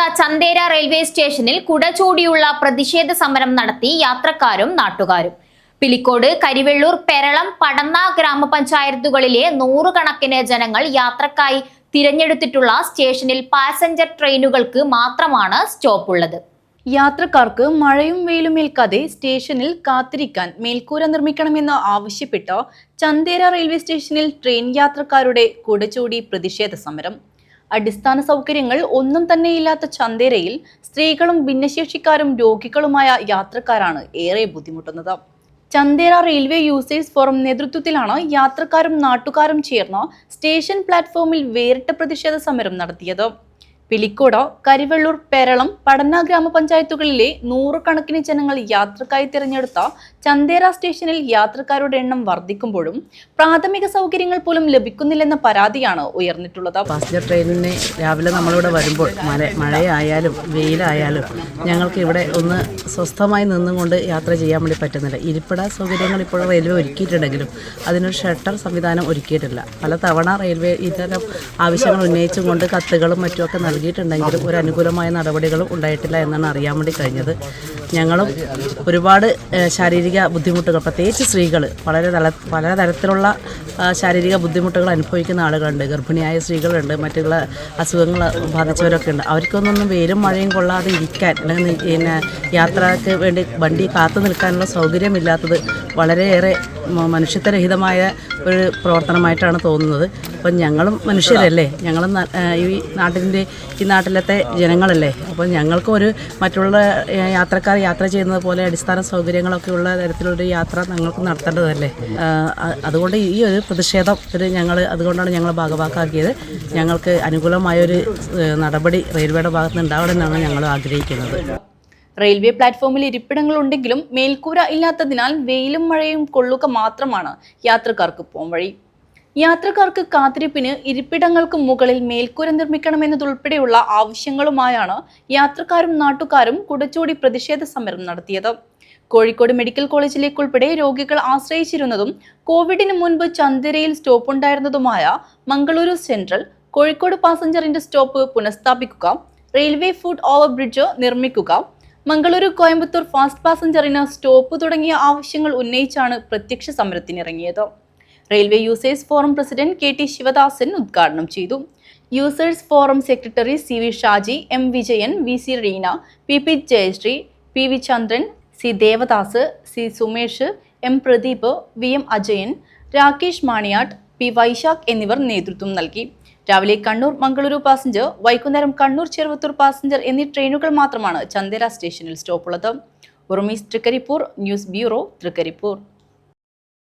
ഇല്ലാത്ത ചന്തേര റെയിൽവേ സ്റ്റേഷനിൽ കുടചൂടിയുള്ള പ്രതിഷേധ സമരം നടത്തി യാത്രക്കാരും നാട്ടുകാരും. പിലിക്കോട് കരിവെള്ളൂർ പെരളം പടന്ന ഗ്രാമപഞ്ചായത്തുകളിലെ നൂറുകണക്കിന് ജനങ്ങൾ യാത്രക്കായി തിരഞ്ഞെടുത്തിട്ടുള്ള സ്റ്റേഷനിൽ പാസഞ്ചർ ട്രെയിനുകൾക്ക് മാത്രമാണ് സ്റ്റോപ്പ് ഉള്ളത് യാത്രക്കാർക്ക് മഴയും വെയിലും ഏൽക്കാതെ സ്റ്റേഷനിൽ കാത്തിരിക്കാൻ മേൽക്കൂര നിർമ്മിക്കണമെന്ന് ആവശ്യപ്പെട്ട് ചന്തേര റെയിൽവേ സ്റ്റേഷനിൽ ട്രെയിൻ യാത്രക്കാരുടെ കുടചൂടി പ്രതിഷേധ സമരം. അടിസ്ഥാന സൗകര്യങ്ങൾ ഒന്നും തന്നെയില്ലാത്ത ചന്തേരയിൽ സ്ത്രീകളും ഭിന്നശേഷിക്കാരും രോഗികളുമായ യാത്രക്കാരാണ് ഏറെ ബുദ്ധിമുട്ടുന്നത്. ചന്തേര റെയിൽവേ യൂസേഴ്സ് ഫോറം നേതൃത്വത്തിലാണ് യാത്രക്കാരും നാട്ടുകാരും ചേർന്ന് സ്റ്റേഷൻ പ്ലാറ്റ്ഫോമിൽ വേറിട്ട പ്രതിഷേധ സമരം നടത്തിയത്. പിലിക്കോട് കരിവെള്ളൂർ പേരളം പടന്ന ഗ്രാമപഞ്ചായത്തുകളിലെ നൂറുകണക്കിന് ജനങ്ങൾ യാത്രക്കായി തിരഞ്ഞെടുത്ത ചന്തേര സ്റ്റേഷനിൽ യാത്രക്കാരുടെ എണ്ണം വർദ്ധിക്കുമ്പോഴും പ്രാഥമിക സൗകര്യങ്ങൾ പോലും ലഭിക്കുന്നില്ലെന്ന പരാതിയാണ് ഉയർന്നിട്ടുള്ളത്. പാസഞ്ചർ ട്രെയിനിന് രാവിലെ നമ്മളിവിടെ വരുമ്പോൾ മഴ മഴയായാലും വെയിലായാലും ഞങ്ങൾക്ക് ഇവിടെ ഒന്ന് സ്വസ്ഥമായി നിന്നുകൊണ്ട് യാത്ര ചെയ്യാൻ വേണ്ടി പറ്റുന്നില്ല. ഇരിപ്പിട സൗകര്യങ്ങൾ ഇപ്പോൾ റെയിൽവേ ഒരുക്കിയിട്ടുണ്ടെങ്കിലും അതിനൊരു ഷട്ടർ സംവിധാനം ഒരുക്കിയിട്ടില്ല. പലതവണ റെയിൽവേ ഇത്തരം ആവശ്യങ്ങൾ ഉന്നയിച്ചും കൊണ്ട് കത്തുകളും മറ്റുമൊക്കെ നൽകിയിട്ടുണ്ടെങ്കിലും ഒരു അനുകൂലമായ നടപടികളും ഉണ്ടായിട്ടില്ല എന്നാണ് അറിയാൻ വേണ്ടി കഴിഞ്ഞത്. ഞങ്ങളും ഒരുപാട് ശാരീരിക ബുദ്ധിമുട്ടുകൾ പ്രത്യേകിച്ച് സ്ത്രീകൾ വളരെ തല പല തരത്തിലുള്ള ശാരീരിക ബുദ്ധിമുട്ടുകൾ അനുഭവിക്കുന്ന ആളുകളുണ്ട്. ഗർഭിണിയായ സ്ത്രീകളുണ്ട് മറ്റുള്ള അസുഖങ്ങൾ ബാധിച്ചവരൊക്കെ ഉണ്ട്. അവർക്കൊന്നും വെയിലും മഴയും കൊള്ളാതെ ഇരിക്കാൻ അല്ലെങ്കിൽ പിന്നെ യാത്രയ്ക്ക് വേണ്ടി വണ്ടി കാത്തു നിൽക്കാനുള്ള സൗകര്യമില്ലാത്തത് വളരെയേറെ മനുഷ്യത്വരഹിതമായ ഒരു പ്രവർത്തനമായിട്ടാണ് തോന്നുന്നത്. അപ്പം ഞങ്ങളും മനുഷ്യരല്ലേ? ഞങ്ങളും ഈ നാട്ടിന്റെ ഈ നാട്ടിലത്തെ ജനങ്ങളല്ലേ? അപ്പോൾ ഞങ്ങൾക്കും ഒരു മറ്റുള്ള യാത്രക്കാർ യാത്ര ചെയ്യുന്നത് പോലെ അടിസ്ഥാന സൗകര്യങ്ങളൊക്കെ ഉള്ള തരത്തിലൊരു യാത്ര ഞങ്ങൾക്ക് നടത്തേണ്ടതല്ലേ? അതുകൊണ്ട് ഈ ഒരു പ്രതിഷേധം ഒരു ഞങ്ങൾ അതുകൊണ്ടാണ് ഞങ്ങൾ ഭാഗവാക്കാക്കിയത്. ഞങ്ങൾക്ക് അനുകൂലമായൊരു നടപടി റെയിൽവേയുടെ ഭാഗത്ത് ഉണ്ടാവണമെന്നാണ് ഞങ്ങൾ ആഗ്രഹിക്കുന്നത്. റെയിൽവേ പ്ലാറ്റ്ഫോമിൽ ഇരിപ്പിടങ്ങൾ ഉണ്ടെങ്കിലും മേൽക്കൂര ഇല്ലാത്തതിനാൽ വെയിലും മഴയും കൊള്ളുക മാത്രമാണ് യാത്രക്കാർക്ക് പോംവഴി യാത്രക്കാർക്ക് കാത്തിരിപ്പിന് ഇരിപ്പിടങ്ങൾക്ക് മുകളിൽ മേൽക്കൂര നിർമ്മിക്കണമെന്നതുൾപ്പെടെയുള്ള ആവശ്യങ്ങളുമായാണ് യാത്രക്കാരും നാട്ടുകാരും കുടച്ചൂടി പ്രതിഷേധ സമരം നടത്തിയത്. കോഴിക്കോട് മെഡിക്കൽ കോളേജിലേക്കുൾപ്പെടെ രോഗികൾ ആശ്രയിച്ചിരുന്നതും കോവിഡിന് മുൻപ് ചന്ദിരയിൽ സ്റ്റോപ്പ് ഉണ്ടായിരുന്നതുമായ മംഗളൂരു സെൻട്രൽ കോഴിക്കോട് പാസഞ്ചറിന്റെ സ്റ്റോപ്പ് പുനഃസ്ഥാപിക്കുക റെയിൽവേ ഫുഡ് ഓവർ ബ്രിഡ്ജ് നിർമ്മിക്കുക മംഗളൂരു കോയമ്പത്തൂർ ഫാസ്റ്റ് പാസഞ്ചറിന് സ്റ്റോപ്പ് തുടങ്ങിയ ആവശ്യങ്ങൾ ഉന്നയിച്ചാണ് പ്രത്യക്ഷ സമരത്തിനിറങ്ങിയത്. Railway users forum president K T Sivadasan ഉദ്ഘാടനം ചെയ്തു. Users forum secretary C V Shaji M Vijayan V C Reena P P Jayasree P V Chandran C Devadas C Sumesh M Pradeep V M Ajayan Rakesh Maniyatt P Vaishakh എന്നിവർ നേതൃത്വം നൽകി. രാവിലെ Kannur Mangaluru passenger വൈകുന്നേരം Kannur Cheruvathur passenger എന്നീ ട്രെയിനുകൾ മാത്രമാണ് ചന്ദേര സ്റ്റേഷനിൽ സ്റ്റോപ്പുള്ളത്. ഉറുമീസ് തൃക്കരിപ്പൂർ ന്യൂസ് ബ്യൂറോ തൃക്കരിപ്പൂർ.